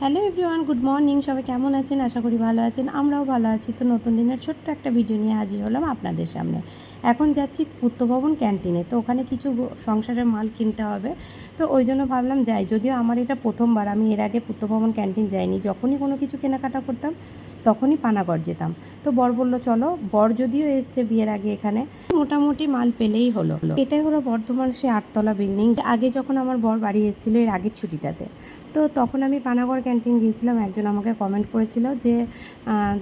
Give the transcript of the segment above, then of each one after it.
Hello everyone, good morning. সবাই কেমন আছেন? আশা করি ভালো আছেন। আমরাও ভালো আছি। তো নতুন দিনের ছোট্ট একটা ভিডিও নিয়ে হাজির হলাম আপনাদের সামনে। এখন যাচ্ছি পুত্রভবন ক্যান্টিনে। তো ওখানে কিছু সংসারের মাল কিনতে হবে। তো ওই জন্য ভাবলাম যাই। যদিও আমার এটা প্রথমবার, আমি এর আগে পুত্রভবন ক্যান্টিন যাইনি। যখনই কোনো কিছু কেনাকাটা করতাম তখনই পানাগড় যেতাম। তো বর বলল, চলো। বর যদিও এসছে বিয়ের আগে এখানে, মোটামুটি মাল পেলেই হলো। এটাই হলো বর্ধমান সে আটতলা বিল্ডিং আগে যখন আমার বর বাড়ি এসেছিল এর আগের ছুটিটাতে। তো তখন আমি পানাগড় ক্যান্টিন গিয়েছিলাম। একজন আমাকে কমেন্ট করেছিল যে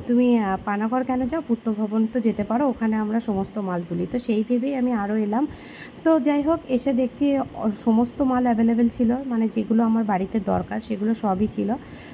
তুমি পানাগড় কেন যাও? পুত্র ভবন তো যেতে পারো, ওখানে আমরা সমস্ত মাল তুলি। তো সেই ভেবেই আমি আরও এলাম। তো যাই হোক, এসে দেখছি সমস্ত মাল অ্যাভেলেবেল ছিল। মানে যেগুলো আমার বাড়িতে দরকার সেগুলো সবই ছিল।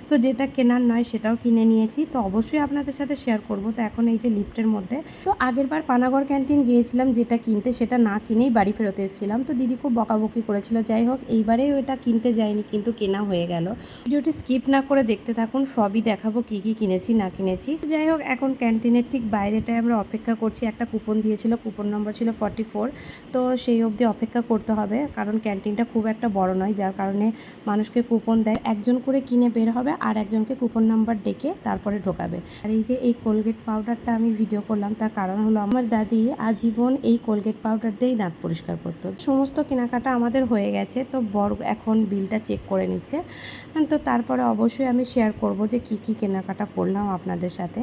তো যেটা কেনার নয় সেটাও কিনে নিয়েছি। তো অবশ্যই আপনাদের সাথে শেয়ার করব। তো এখন এই যে লিফটের মধ্যে, তো আগের বার পানাগড় ক্যান্টিন গিয়েছিলাম যেটা কিনতে, সেটা না কিনেই বাড়ি ফেরত এসেছিলাম। তো দিদি খুব বকাবকি করেছিল, যাই হোক এইবারেও ওটা কিনতে যাইনি, কিন্তু কেনা হয়ে গেল। ভিডিওটি স্কিপ না করে দেখতে থাকুন, সবই দেখাবো কি কি কিনেছি, না কিনেছি। যাই হোক, এখন ক্যান্টিনের ঠিক বাইরেটায় আমরা অপেক্ষা করছি। একটা কুপন দিয়েছিল কুপন নম্বর ছিল ফর্টি ফোর তো সেই অবধি অপেক্ষা করতে হবে, কারণ ক্যান্টিনটা খুব একটা বড় নয়, যার কারণে মানুষকে কুপন দেয়। একজন করে কিনে বের হবে, আর একজনকে কুপন নাম্বার ডেকে তারপরে ঢোকাবে আর এই যে এই কোলগেট পাউডারটা আমি ভিডিও করলাম, তার কারণ হলো আমার দাদি আজীবন এই কোলগেট পাউডার দিয়েই দাঁত পরিষ্কার করতো। সমস্ত কেনাকাটা আমাদের হয়ে গেছে, তো বর এখন বিলটা চেক করে নিচ্ছে। তো তারপরে অবশ্যই আমি শেয়ার করব যে কি কি কেনাকাটা করলাম আপনাদের সাথে।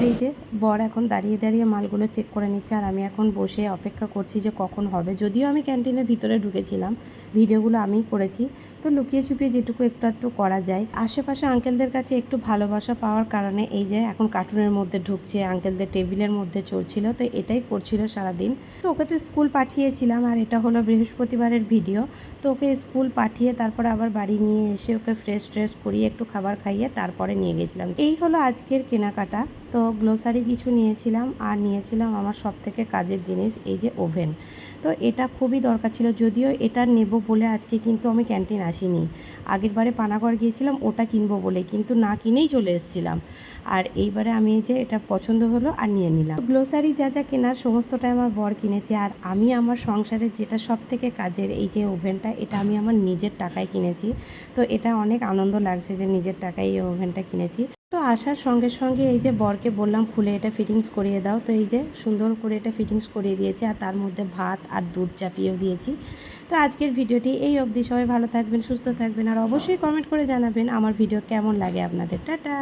আর এই যে বর এখন দাঁড়িয়ে দাঁড়িয়ে মালগুলো চেক করে নিচ্ছে আর আমি এখন বসে অপেক্ষা করছি যে কখন হবে। যদিও আমি ক্যান্টিনের ভিতরে ঢুকেছিলাম, ভিডিওগুলো আমিই করেছি। তো লুকিয়ে চুপিয়ে যেটুকু একটু একটু করা যায়। আশেপাশে আঙ্কেলদের কাছে একটু ভালোবাসা পাওয়ার কারণে এই যে এখন কার্টুনের মধ্যে ঢুকছে আঙ্কেলদের টেবিলের মধ্যে চড়ছিল। তো এটাই করছিল সারাদিন। তো ওকে তো স্কুল পাঠিয়েছিলাম আর এটা হলো বৃহস্পতিবারের ভিডিও তো ওকে স্কুল পাঠিয়ে তারপরে আবার বাড়ি নিয়ে এসে ওকে ফ্রেশ ট্রেশ করিয়ে একটু খাবার খাইয়ে তারপরে নিয়ে গেছিলাম। এই হলো আজকের কেনাকাটা। তো গ্লোসারি কিছু নিয়েছিলাম আর নিয়েছিলাম আমার সব থেকে কাজের জিনিস এই যে ওভেন। তো এটা খুবই দরকার ছিল, যদিও এটা নেব বলে আজকে কিন্তু আমি ক্যান্টিন আসিনি। আগের বারে পানাগড় গিয়েছিলাম, ওটা কিনবো বলে কিন্তু না কিনেই চলে এসেছিলাম। আর এইবারে আমি যে এটা পছন্দ হলো আর নিয়ে নিলাম। গ্লোসারি যা যা কেনার সমস্তটাই আমার বর কিনেছে আর আমি আমার সংসারের যেটা সব থেকে কাজের এই যে ওভেনটা, এটা আমি আমার নিজের টাকায় কিনেছি। তো এটা অনেক আনন্দ লাগছে যে নিজের টাকায় এই ওভেনটা কিনেছি। তো আসার সঙ্গে সঙ্গে এই যে বরকে বললাম, খুলে এটা ফিটিংস করিয়ে দাও। তো এই যে সুন্দর করে এটা ফিটিংস করিয়ে দিয়েছে আর তার মধ্যে ভাত আর দুধ চাপিয়েও দিয়েছি। তো আজকের ভিডিওটি এই অবধি। সবাই ভালো থাকবেন, সুস্থ থাকবেন আর অবশ্যই কমেন্ট করে জানাবেন আমার ভিডিও কেমন লাগে আপনাদের। টাটা!